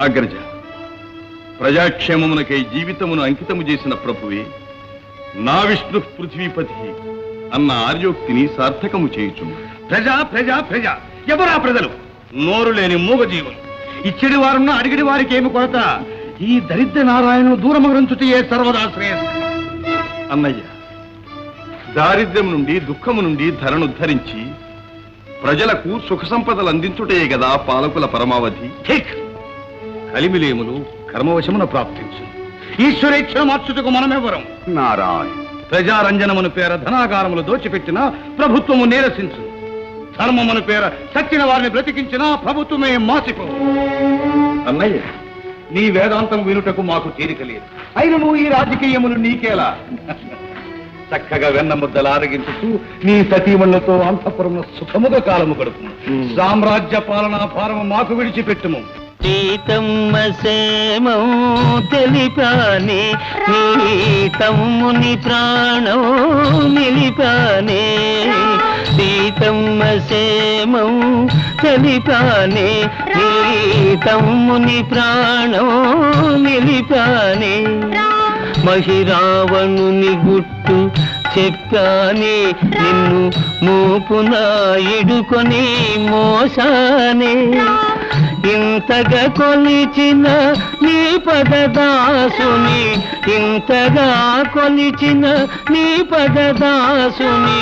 అగ్రజ ప్రజాక్షేమమునకై జీవితమును అంకితము చేసిన ప్రభువే నా విష్ణు పృథ్వీపతి అన్న ఆర్యోక్తిని సార్థకము చేయుచున్నాడు. ప్రజా ప్రజా ప్రజ ఎవరా ప్రజలు? నోరు లేని మూగజీవులు. ఇచ్చడి వారున్న అడిగిడి వారికి ఏమి కొరత? ఈ దరిద్ర నారాయణను దూరమగరించుటయే సర్వదా శ్రేయస్కరం అన్నయ్య దారిద్ర్యం నుండి దుఃఖము నుండి ధరనుద్ధరించి ప్రజలకు సుఖ సంపదలు అందించుటయే కదా పాలకుల పరమావధి. కలిమిలేములు కర్మవశమున ప్రాప్తించు. ఈశ్వరేచ్ఛ మార్చుటకు మనమెవరం నారాయణ. ప్రజారంజనమును పేర ధనాగారములు దోచిపెట్టిన ప్రభుత్వము నీరసించు. ధర్మమును పేర సచ్చిన వారిని బ్రతికించిన ప్రభుత్వమే మాసిపోవు అన్నయ్య నీ వేదాంతం వినుటకు మాకు తీరిక లేదు. అయినను ఈ రాజకీయములు నీకేలా? చక్కగా వెన్న ముద్దలు ఆరగించుతూ నీ సతీమణులతో అంతఃపురమున సుఖముగా కాలము గడుపు సామ్రాజ్య పాలనా భారము మాకు విడిచిపెట్టుము. సీతమ్మ సేమం తెలిపానే నీ తమ్ముని ప్రాణం నిలిపానే సీతమ్మ సేమం తెలిపానే నీ తమ్ముని ప్రాణం నిలిపానే మహిరావణుని గుట్టు చెప్పానే నిన్ను మూపున ఇడుకొని మోసానే ఇంతగా కొలిచిన నీ పదదాసుని ఇంతగా కొలిచిన నీ పదదాసుని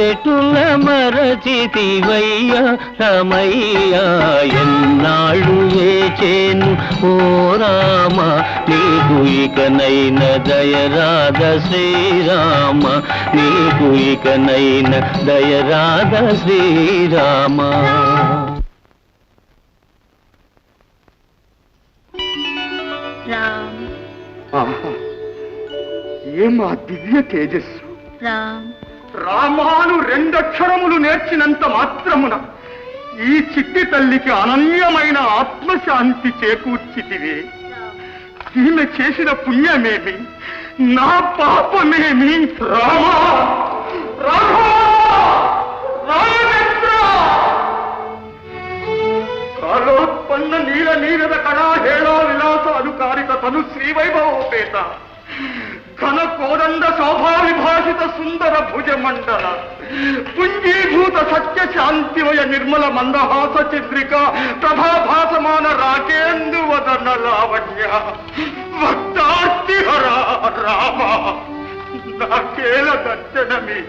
ఎటుల మరచితివయ్య రమయ్య ఎన్నాళ్ళు వేచేను ఓ రామ నీకు ఇకనైన దయరాధ శ్రీరామ నీకు ఇకనైన దయరాధ శ్రీరామ. ఏమా దివ్య తేజస్సు? రామ్. రామాను రెండక్షరములు నేర్చినంత మాత్రమున ఈ చిట్టి తల్లికి అనన్యమైన ఆత్మశాంతి చేకూర్చితివే. ఈమె చేసిన పుణ్యమేమి? నా పాపమేమి? రామా! కాలోత్పన్న నీల నీరద కళా హేళా విలాస అనుకారిత తను శ్రీవైభవోపేత. ఘన కోదండ శోభావిభాషిత సుందర భుజ మండల పుంజీభూత సత్య శాంతిమయ నిర్మల మందహాస చంద్రిక ప్రభాభాసమాన రాకేందు వదన లావణ్య భక్తార్తిహర రామ. నాకేల దర్శనమే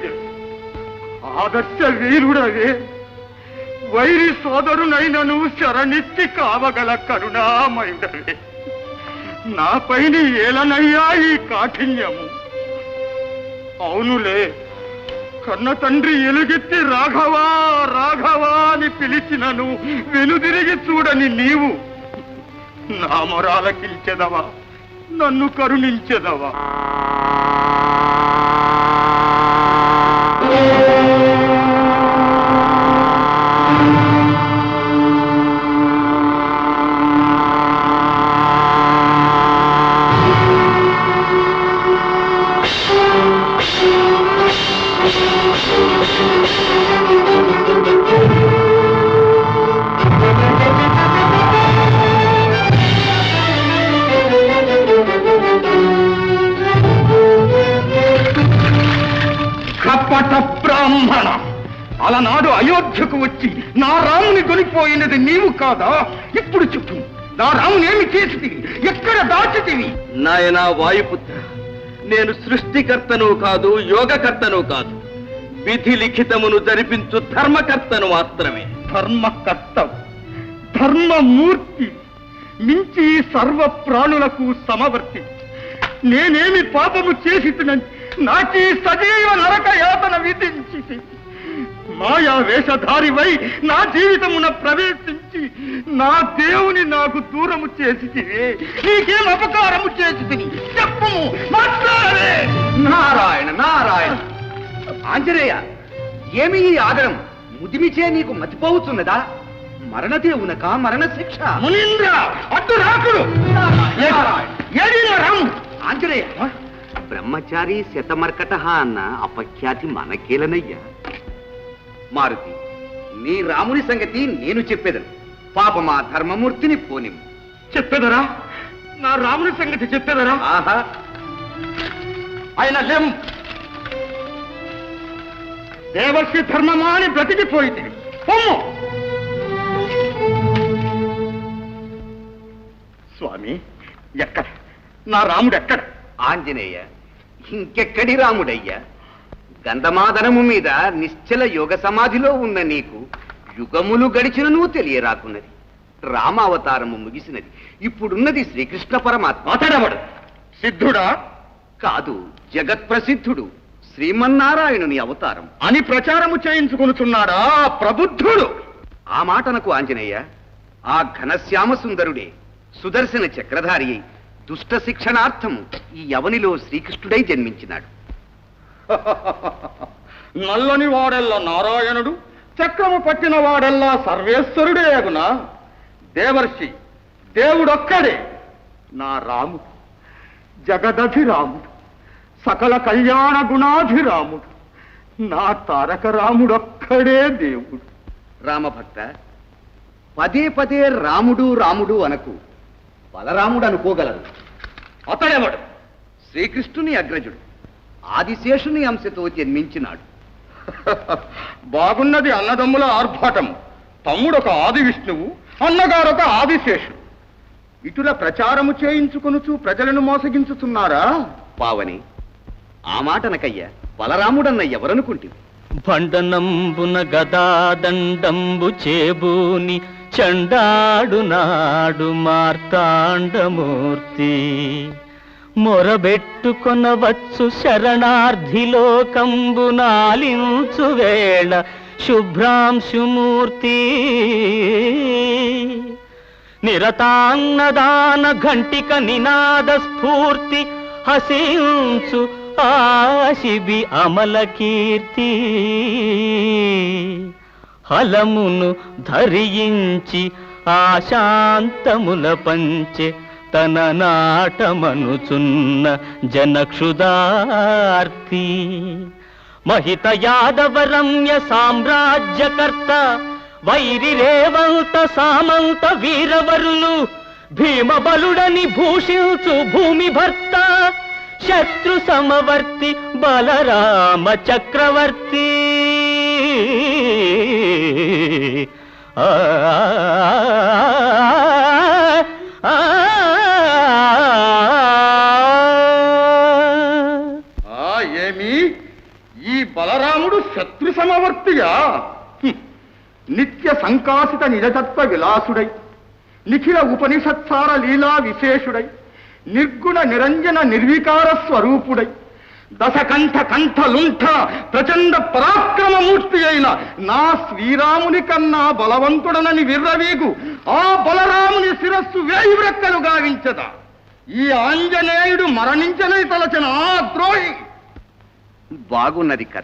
ఆదర్శ వీరుడవే. వైరి సోదరునైనను శరణిత్తి కావగల కరుణామయుడవే. నాపైన ఏలనయ్యా ఈ కాఠిన్యము. అవునులే కన్న తండ్రి ఎలుగెత్తి రాఘవా రాఘవా అని పిలిచినను వెనుదిరిగి చూడని నీవు నా మొరాలకించెదవా నన్ను కరుణించెదవా? అయోధ్యకు వచ్చి నా రాముని కొనిపోయినది నీవు కాదా? ఇప్పుడు చెప్పు. నా రాముని ఏమి చేసితివి? ఎక్కడ దాచితివి? నాయనా వాయుపుత్ర నేను సృష్టికర్తను కాదు యోగకర్తను కాదు. విధి లిఖితమును జరిపించు ధర్మకర్తను మాత్రమే. ధర్మకర్త ధర్మమూర్తి. మించి సర్వ ప్రాణులకు సమవర్తి. నేనేమి పాపము చేసి నాకీ సజీవ నరక యాతన విధించి మాయా వేషధారివై నా జీవితమున ప్రవేశించి నా దేవుని నాకు దూరము చేసి నీకేం అపకారము చేసి చెప్పము మాట్లాడలే నారాయణ నారాయణ. ఆంజనేయ ఏమి ఈ ఆదరం? ముదిమిచే నీకు మతిపోవుతున్నదా మరణదేవునక మరణ శిక్ష మునీంద్ర అడ్డు రాకుడు. ఆంజనేయ బ్రహ్మచారి శతమర్కట అన్న అపఖ్యాతి మనకేలనయ్యా. మారుతి. నీ రాముని సంగతి నేను చెప్పేదను. పాపమా ధర్మమూర్తిని పోనిము చెప్పేదరా? నా రాముని సంగతి చెప్పేదరా? ఆహా. ఆయన లేం దేవర్షి ధర్మమా అని బ్రతికిపోయింది. పొమ్ము. స్వామి ఎక్కడ? నా రాముడు ఎక్కడ ఆంజనేయ ఇంకెక్కడి రాముడయ్యా? గంధమాదనము మీద నిశ్చల యోగ సమాధిలో ఉన్న నీకు యుగములు గడిచినను తెలియరాకున్నది. రామావతారము ముగిసినది. ఇప్పుడున్నది శ్రీకృష్ణ పరమాత్మ. అతడవడు? సిద్ధుడా? కాదు జగత్ప్రసిద్ధుడు. శ్రీమన్నారాయణుని అవతారం. అని ప్రచారము చేయించుకొనుచున్నాడా? ఆ ప్రబుద్ధుడు. ఆ మాటనకు ఆంజనేయ ఆ ఘనశ్యామ సుందరుడే సుదర్శన చక్రధారి దుష్ట శిక్షణార్థం ఈ యవనిలో శ్రీకృష్ణుడై జన్మించినాడు. నల్లని వాడెల్లా నారాయణుడు చక్రము పట్టిన వాడెల్లా సర్వేశ్వరుడే అగునా. దేవర్షి దేవుడొక్కడే. నా రాముడు జగదధిరాముడు సకల కళ్యాణ గుణాధిరాముడు నా తారక రాముడొక్కడే దేవుడు. రామభక్త పదే పదే రాముడు రాముడు అనకు బలరాముడు అనుకోగలరు అతడెవడు? శ్రీకృష్ణుని అగ్రజుడు. ఆదిశేషుని అంశతో జన్మించినాడు. బాగున్నది అన్నదమ్ముల ఆర్భాటం. తమ్ముడొక ఆది విష్ణువు అన్నగారొక ఆదిశేషుడు. ఇటుల ప్రచారము చేయించుకొనుచు ప్రజలను మోసగించుతున్నారా? పావని ఆ మాటనకయ్య బలరాముడన్న ఎవరనుకుంటివి? భండనంబున గదాదండంబు చేబూని చండాడు నాడు మార్తాండమూర్తి. మొరబెట్టుకొనవచ్చు శరణార్థిలోకంబు నాలించు వేళ శుభ్రాంశుమూర్తి. నిరతాన్నదాన ఘంటిక నినాద స్ఫూర్తి హసించు ఆశిబి అమల కీర్తి. హలమును ధరించి ఆశాంతముల పంచే తన నాటమనుచున్న జనక్షుదార్తి మహిత యాదవరమ్య సామ్రాజ్యకర్త వైరి రేవంత సామంత వీరవరులు భీమబలుడని భూషించు భూమి భర్త శత్రు సమవర్తి బలరామ చక్రవర్తి ఆ, ఈ బలరాముడు శత్రు సమవర్తిగా. నిత్య సంకాసిత నిజతత్వ విలాసుడై నిఖిల ఉపనిషత్సార లీలా విశేషుడై నిర్గుణ నిరంజన నిర్వికార స్వరూపుడై దశకంఠ కంఠ లుంఠ ప్రచండ పరాక్రమమూర్తి అయిన నా శ్రీరాముని కన్నా బలవంతుడనని విర్రవీగు ఆ బలరాముని శిరస్సు వేయి వ్రెక్కలు గావించదా ఈ ఆంజనేయుడు మరణించని తలచిన ఆ ద్రోహి బాగున్నది కథ.